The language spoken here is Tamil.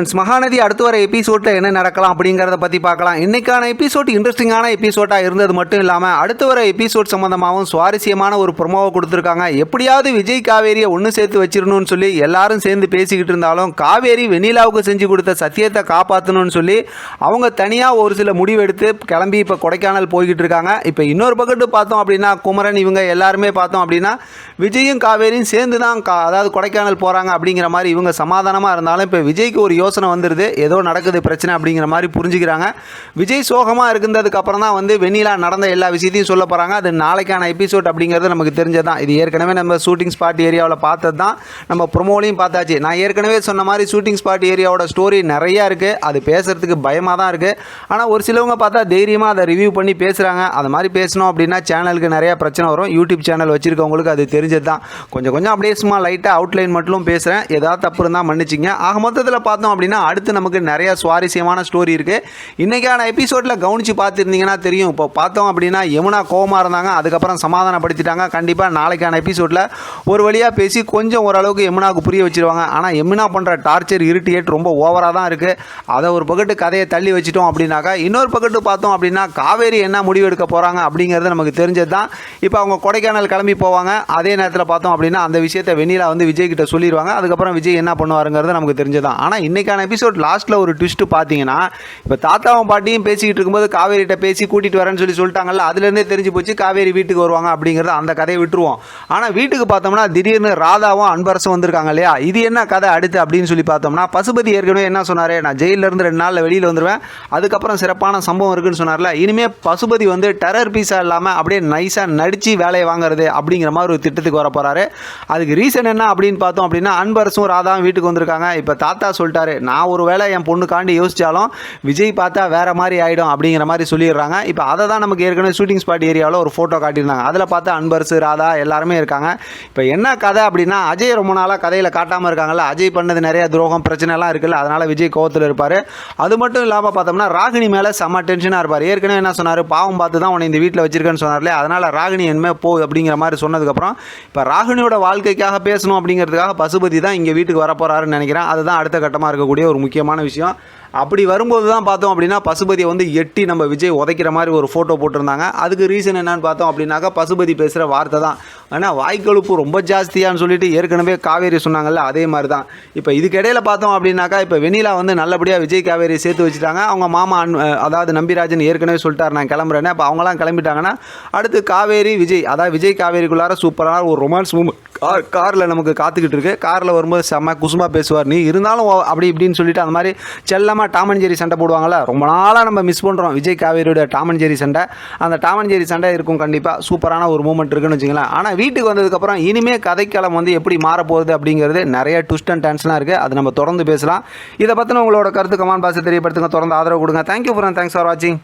Friends, மகாநதி அடுத்து வர எபிசோட்டில் என்ன நடக்கலாம் அப்படிங்கிறத பற்றி பார்க்கலாம். இன்னைக்கான எபிசோட் இன்ட்ரெஸ்டிங்கான எபிசோடாக இருந்தது மட்டும் இல்லாமல் அடுத்து வர எபிசோட் சம்மந்தமாகவும் சுவாரஸ்யமான ஒரு ப்ரொமோவை கொடுத்துருக்காங்க. எப்படியாவது விஜய் காவேரியை ஒன்று சேர்த்து வச்சிடணும்னு சொல்லி எல்லாரும் சேர்ந்து பேசிக்கிட்டு இருந்தாலும் காவேரி வெண்ணிலாவுக்கு செஞ்சு கொடுத்த சத்தியத்தை காப்பாற்றணும்னு சொல்லி அவங்க தனியாக ஒரு சில முடிவெடுத்து கிளம்பி இப்போ கொடைக்கானல் போய்கிட்டு இருக்காங்க. இப்போ இன்னொரு பக்கத்து பார்த்தோம் அப்படின்னா குமரன் இவங்க எல்லாருமே பார்த்தோம் அப்படின்னா விஜயும் காவேரியும் சேர்ந்து தான் கா அதாவது கொடைக்கானல் போகிறாங்க அப்படிங்கிற மாதிரி இவங்க சமாதானமாக இருந்தாலும் இப்போ விஜய்க்கு ஒரு யோசனை யோசனை வந்துடுது ஏதோ நடக்குது பிரச்சனை அப்படிங்கிற மாதிரி புரிஞ்சுக்கிறாங்க. விஜய் சோகமாக இருந்ததுக்கு தான் வந்து வெண்ணிலா நடந்த எல்லா விஷயத்தையும் சொல்ல போகிறாங்க அது நாளைக்கான எபிசோட் அப்படிங்கிறது நமக்கு தெரிஞ்சதான் இது ஏற்கனவே நம்ம ஷூட்டிங் ஸ்பாட் ஏரியாவில் பார்த்தது தான் நம்ம ப்ரொமோலையும் பார்த்தாச்சு. நான் ஏற்கனவே சொன்ன மாதிரி ஷூட்டிங் ஸ்பாட் ஏரியாவோட ஸ்டோரி நிறையா இருக்குது அது பேசுகிறதுக்கு பயமாக தான் இருக்குது ஆனால் ஒரு சிலவங்க பார்த்தா தைரியமாக அதை ரிவ்யூ பண்ணி பேசுகிறாங்க அது மாதிரி பேசணும் அப்படின்னா சேனலுக்கு நிறையா பிரச்சனை வரும். யூடியூப் சேனல் வச்சுருக்கவங்களுக்கு அது தெரிஞ்சது தான் கொஞ்சம் கொஞ்சம் அப்படியே சும்மா லைட்டாக அவுட்லைன் மட்டும் பேசுகிறேன் ஏதாவது தப்பு இருந்தால் மன்னிச்சிங்க ஆக மொத்தத்தில் பார்த்தோம் அப்படின்னா அடுத்து நமக்கு நிறையா சுவாரஸ்யமான ஸ்டோரி இருக்குது இன்றைக்கான எபிசோடில் கவனித்து பார்த்துருந்தீங்கன்னா தெரியும். இப்போ பார்த்தோம் அப்படின்னா யமுனா கோவமாக இருந்தாங்க அதுக்கப்புறம் சமாதானப்படுத்திட்டாங்க. கண்டிப்பாக நாளைக்கான எபிசோடில் ஒரு வழியாக பேசி கொஞ்சம் ஓரளவுக்கு யமுனாவுக்கு புரிய வச்சுருவாங்க. ஆனால் யமுனா பண்ணுற டார்ச்சர் இரிட்டேட் ரொம்ப ஓவராக தான் இருக்குது அதை ஒரு பக்கத்து கதையை தள்ளி வச்சிட்டோம் அப்படின்னாக்கா இன்னொரு பக்கத்து பார்த்தோம் அப்படின்னா காவேரி என்ன முடிவு எடுக்க போகிறாங்க அப்படிங்கிறது நமக்கு தெரிஞ்சது தான் இப்போ அவங்க கொடைக்கானல் கிளம்பி போவாங்க. அதே நேரத்தில் பார்த்தோம் அப்படின்னா அந்த விஷயத்தை வெண்ணிலா வந்து விஜய் கிட்ட சொல்லிடுவாங்க அதுக்கப்புறம் விஜய் என்ன பண்ணுவாருங்கிறது நமக்கு தெரிஞ்சதான் ஆனால் இன்றைக்கான எபிசோட் லாஸ்ட்டில் ஒரு ட்விஸ்ட்டு பார்த்தீங்கன்னா இப்போ தாத்தாவும் பாட்டியும் பேசிக்கிட்டு இருக்கும்போது காவேரிகிட்ட பேசி கூட்டிகிட்டு வரேன்னு சொல்லி சொல்லிட்டாங்கல்ல அதுலேருந்தே தெரிஞ்சு போச்சு காவேரி வீட்டுக்கு வருவாங்க அப்படிங்கிறத அந்த கதையை விட்டுருவோம். ஆனால் வீட்டுக்கு பார்த்தோம்னா திடீர்னு ராதாவும் அன்பரசும் வந்திருக்காங்க இல்லையா? இது என்ன கதை அடுத்து அப்படின்னு சொல்லி பார்த்தோம்னா பசுபதி ஏற்கனவே என்ன சொன்னார்? நான் ஜெயிலிருந்து இருந்து ரெண்டு நாளில் வெளியில் வந்துடுவேன் அதுக்கப்புறம் சிறப்பான சம்பவம் இருக்குன்னு சொன்னார்ல. இனிமேல் பசுபதி வந்து டெரர் பீஸாக இல்லாமல் அப்படியே நைஸாக நடித்து வேலையை வாங்குறது அப்படிங்கிற மாதிரி ஒரு திட்டத்துக்கு வர போகிறாரு அதுக்கு ரீசன் என்ன அப்படின்னு பார்த்தோம் அப்படின்னா அன்பரசும் ராதாவும் வீட்டுக்கு வந்திருக்காங்க. இப்போ தாத்தா சொல்லிட்டாரு நான் ஒரு வேளை என் பொண்ணுக்காண்டி யோசித்தாலும் விஜய் பார்த்தா வேற மாதிரி ஆகிடும் அப்படிங்கிற மாதிரி சொல்லிடுறாங்க. இப்போ அதை தான் நமக்கு ஏற்கனவே ஷூட்டிங் ஸ்பாட் ஏரியாவில் ஒரு ஃபோட்டோ காட்டியிருந்தாங்க. அதில் பார்த்தா அன்பரசு ராதா எல்லாருமே இருக்காங்க. இப்போ என்ன கதை அப்படின்னா அஜய் ரொம்ப நாளாக கதையில் காட்டாமல் இருக்காங்கல்ல அஜய் பண்ணது நிறைய துரோகம் பிரச்சனைலாம் இருக்குல்ல அதனால் விஜய் கோவத்தில் இருப்பார். அது மட்டும் இல்லாமல் பார்த்தோம்னா ராகினி மேலே செம்ம டென்ஷனாக இருப்பார். ஏற்கனவே என்ன சொன்னார் பாவம் பார்த்து தான் உன்னை இந்த வீட்டில் வச்சிருக்கேன்னு சொன்னார்ல அதனால் ராகினி என்மே போ அப்படிங்கிற மாதிரி சொன்னதுக்கப்புறம் இப்போ ராகினியோட வாழ்க்கைக்காக பேசணும் அப்படிங்கிறதுக்காக பசுபதி தான் இங்கே வீட்டுக்கு வரப்போறாருன்னு நினைக்கிறேன். அதுதான் அடுத்த கட்டமாக இருக்கக்கூடிய ஒரு முக்கியமான விஷயம். அப்படி வரும்போது தான் பார்த்தோம் அப்படின்னா பசுபதியை வந்து எட்டி நம்ம விஜய் உதைக்கிற மாதிரி ஒரு ஃபோட்டோ போட்டிருந்தாங்க. அதுக்கு ரீசன் என்னன்னு பார்த்தோம் அப்படின்னாக்கா பசுபதி பேசுகிற வார்த்தை தான். ஆனால் வாய்க்கொழுப்பு ரொம்ப ஜாஸ்தியான்னு சொல்லிட்டு ஏற்கனவே காவேரி சொன்னாங்கல்ல அதே மாதிரி தான் இப்போ இதுக்கிடையில் பார்த்தோம் அப்படின்னாக்கா இப்போ வெண்ணிலா வந்து நல்லபடியாக விஜய் காவேரி சேர்த்து வச்சுட்டாங்க. அவங்க மாமா அதாவது நம்பிராஜன் ஏற்கனவே சொல்லிட்டார் நான் கிளம்புறேன்னு. அப்போ அவங்களாம் கிளம்பிட்டாங்கன்னா அடுத்து காவேரி விஜய் அதாவது விஜய் காவேரிக்குள்ளார சூப்பரான ஒரு ரொமான்ஸ் மூமெண்ட். கார் காரில் நமக்கு காத்துக்கிட்டு இருக்கு. காரில் வரும்போது செம்ம குசுமா பேசுவார். நீ இருந்தாலும் ஓ- அப்படி இப்படின்னு சொல்லிட்டு அந்த மாதிரி செல்லமாக டாமன் ஜெரி சண்டை போடுவாங்கல்ல ரொம்ப நாளாக நம்ம மிஸ் பண்ணுறோம் விஜய் காவேரியோட டாமன் ஜெரி சண்டை. அந்த டாமன் ஜெரி சண்டை இருக்கும் கண்டிப்பாக சூப்பரான ஒரு மூமெண்ட் இருக்குன்னு வச்சுங்களேன் ஆனால் வீட்டுக்கு வந்ததுக்கப்புறம் இனிமே கதைக்களம் வந்து எப்படி மாறப்போகுது அப்படிங்கிறது நிறைய ட்விஸ்ட் அண்ட் டென்ஷனாக இருக்குது அது நம்ம தொடர்ந்து பேசலாம். இதை பற்றின உங்களோட கருத்து கமான் பாசை தெரியப்படுத்துங்க. தொடர்ந்து ஆதரவு கொடுங்க. தேங்க்யூ ஃபார் தேங்க்ஸ் ஃபார் வாட்சிங்